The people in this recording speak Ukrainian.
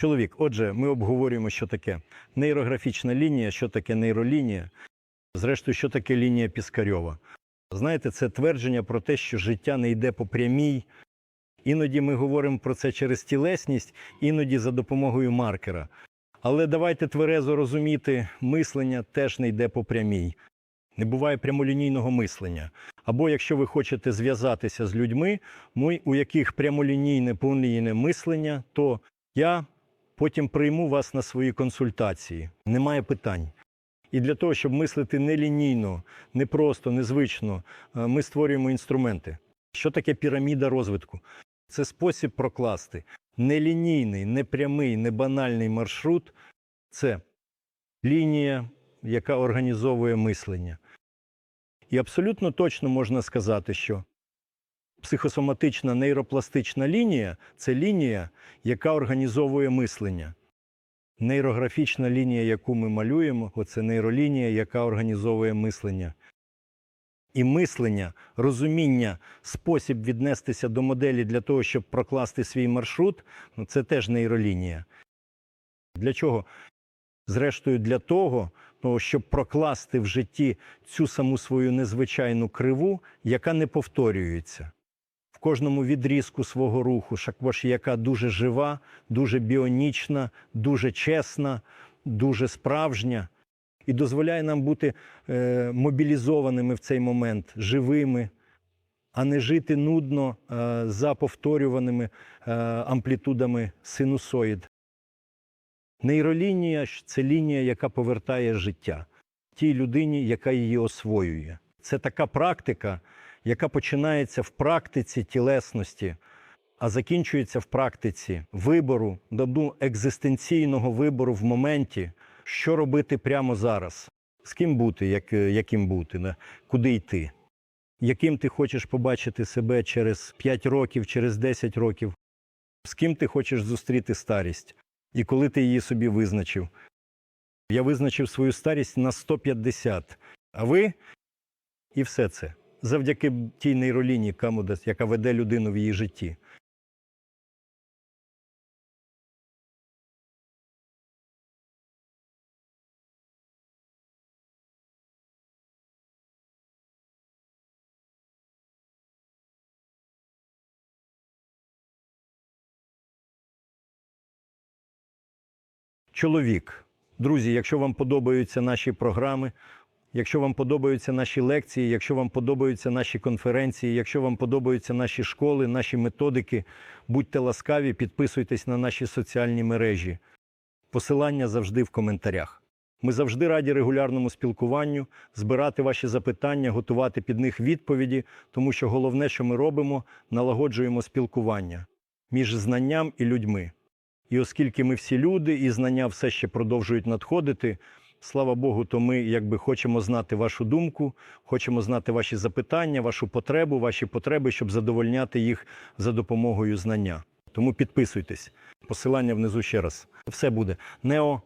Чоловік, отже, ми обговорюємо, що таке нейрографічна лінія, що таке нейролінія, зрештою, що таке лінія Піскарьова. Знаєте, це твердження про те, що життя не йде по прямій. Іноді ми говоримо про це через тілесність, іноді за допомогою маркера. Але давайте тверезо розуміти, мислення теж не йде по прямій. Не буває прямолінійного мислення. Або якщо ви хочете зв'язатися з людьми, ми- у яких прямолінійне повнолінійне мислення, то я потім прийму вас на свої консультації. Немає питань. І для того, щоб мислити нелінійно, не просто, незвично, е, ми створюємо інструменти. Що таке піраміда розвитку? Це спосіб прокласти нелінійний, непрямий, небанальний маршрут це лінія, яка організовує мислення. І абсолютно точно можна сказати, що психосоматична нейропластична лінія це лінія, яка організовує мислення. Нейрографічна лінія, яку ми малюємо, це нейролінія, яка організовує мислення. І мислення, розуміння, спосіб віднестися до моделі для того, щоб прокласти свій маршрут, ну, це теж нейролінія. Для чого? Зрештою, для того, щоб прокласти в житті цю саму свою незвичайну криву, яка не повторюється. Кожному відрізку свого руху, також яка дуже жива, дуже біонічна, дуже чесна, дуже справжня і дозволяє нам бути е, мобілізованими в цей момент, живими, а не жити нудно е, за повторюваними е, амплітудами синусоїд. Нейролінія це лінія, яка повертає життя тій людині, яка її освоює. Це така практика, яка починається в практиці тілесності, а закінчується в практиці вибору, ну, екзистенційного вибору в моменті, що робити прямо зараз, з ким бути, як, яким бути, куди йти, яким ти хочеш побачити себе через 5 років, через 10 років, з ким ти хочеш зустріти старість, і коли ти її собі визначив. Я визначив свою старість на 150, а ви? І все це завдяки тій нейролінії, Камудес, яка веде людину в її житті. Чоловік. Друзі, якщо вам подобаються наші програми, якщо вам подобаються наші лекції, якщо вам подобаються наші конференції, якщо вам подобаються наші школи, наші методики, будьте ласкаві, підписуйтесь на наші соціальні мережі. Посилання завжди в коментарях. Ми завжди раді регулярному спілкуванню, збирати ваші запитання, готувати під них відповіді, тому що головне, що ми робимо, налагоджуємо спілкування між знанням і людьми. І оскільки ми всі люди, і знання все ще продовжують надходити, слава Богу, то ми якби хочемо знати вашу думку, хочемо знати ваші запитання, вашу потребу, ваші потреби, щоб задовольняти їх за допомогою знання. Тому підписуйтесь. Посилання внизу ще раз. Все буде. Нео